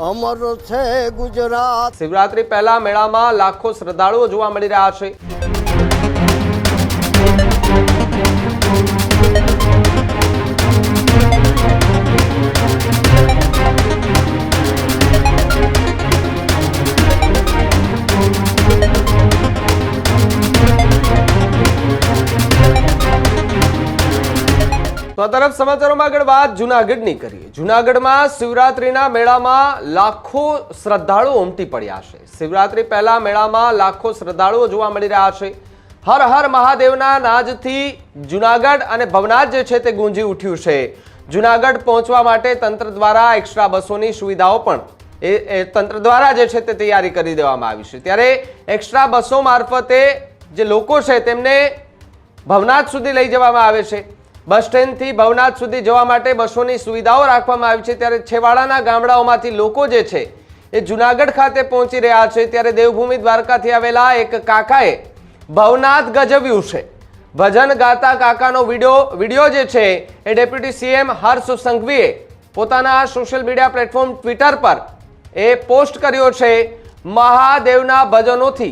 અમર છે ગુજરાત. શિવરાત્રી પહેલા મેળામાં લાખો શ્રદ્ધાળુઓ જોવા મળી રહ્યા છે. તો આ તરફ સમાચારોમાં આગળ વાત જુનાગઢની કરીએ. જુનાગઢમાં શિવરાત્રીના મેળામાં લાખો શ્રદ્ધાળુઓ ઉમટી પડ્યા છે. શિવરાત્રી પહેલા મેળામાં લાખો શ્રદ્ધાળુઓ જોવા મળી રહ્યા છે. હર હર મહાદેવના નાજથી જુનાગઢ અને ભવનાથ જે છે તે ગુંજી ઉઠ્યું છે. જુનાગઢ પહોંચવા માટે તંત્ર દ્વારા એક્સ્ટ્રા બસોની સુવિધાઓ પણ એ તંત્ર દ્વારા જે છે તે તૈયારી કરી દેવામાં આવી છે. ત્યારે એક્સ્ટ્રા બસો મારફતે જે લોકો છે તેમને ભવનાથ સુધી લઈ જવામાં આવે છે. બસ સ્ટેન્ડથી ભવનાથ સુધી જવા માટે બસોની સુવિધાઓ રાખવામાં આવી છે. ત્યારે છેવાડાના ગામડાઓમાંથી લોકો જે છે, એ જુનાગઢ ખાતે પહોંચી રહ્યા છે. ત્યારે દેવભૂમિ દ્વારકાથી આવેલા એક કાકાએ ભવનાથ ગજવ્યું છે. ભજન ગાતા કાકાનો વીડિયો વીડિયો જે છે, એ ડેપ્યુટી સીએમ હર્ષ સંઘવીએ પોતાના સોશિયલ મીડિયા પ્લેટફોર્મ ટ્વિટર પર એ પોસ્ટ કર્યો છે, મહાદેવના ભજનોથી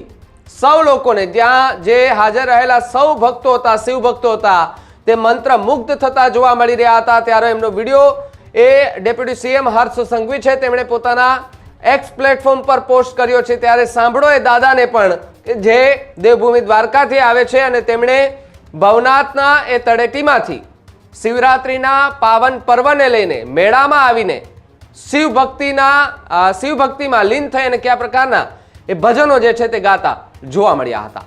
સૌ લોકોને ત્યાં જે હાજર રહેલા સૌ ભક્તો હતા શિવ ભક્તો હતા તે મંત્ર મુગ્ધ થતા જોવા મળી રહ્યા હતા. ત્યારે એમનો વીડિયો એ ડેપ્યુટી સીએમ હર્ષ સંઘવી છે. તેમણે પોતાના એક્સ પ્લેટફોર્મ પર પોસ્ટ કર્યો છે. ત્યારે સાંભળો એ દાદાને પણ કે જે દેવભૂમિ દ્વારકાથી આવે છે અને તેમણે ભવનાથના એ તળેટીમાંથી શિવરાત્રિના પાવન પર્વને લઈને મેળામાં આવીને શિવ ભક્તિના શિવ ભક્તિમાં લીન થઈ અને કયા પ્રકારના એ ભજનો જે છે તે ગાતા જોવા મળ્યા હતા.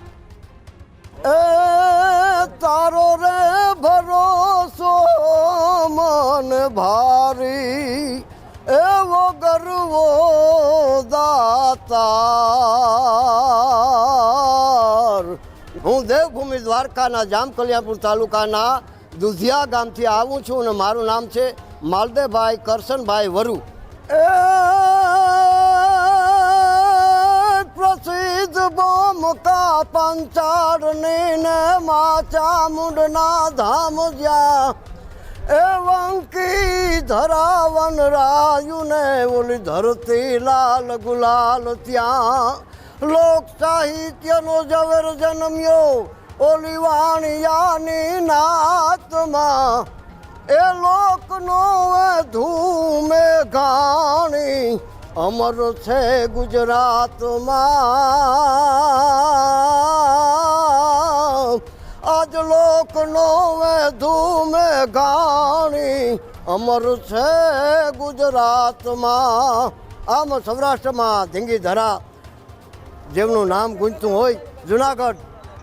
ગરવો દાતાર હું દેવભૂમિ દ્વારકાના જામકલ્યાણપુર તાલુકાના દુધિયા ગામથી આવું છું અને મારું નામ છે માલદેભાઈ કરશનભાઈ વરુ. એ પ્રસિદ્ધ બોમકા પંચાળની ને મા ચામુંડના ધામ જ્યાં એ વંકી ધરાવન રાયુ ને ઓલી ધરતી લાલ ગુલાલ ત્યાં. લોક સાહિત્યનો જવેર જન્મ્યો ઓલી વાણિયાની નાતમાં. એ લોકનો ધૂમે ગાણી અમર છે ગુજરાતમાં. આજ લોકનો ધૂમે ગાણી અમર છે ગુજરાતમાં. આમ સૌરાષ્ટ્રમાં ધીંગી ધરા. જેમનું નામ ગુંજતું હોય જુનાગઢ.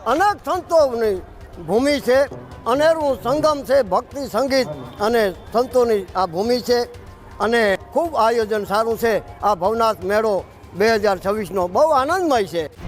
અનેક સંતોની ભૂમિ છે. અનેરું સંગમ છે, ભક્તિ સંગીત અને સંતોની આ ભૂમિ છે. અને ખૂબ આયોજન સારું છે. આ ભવનાથ મેળો બે હજાર છવ્વીસનો બહુ આનંદમય છે.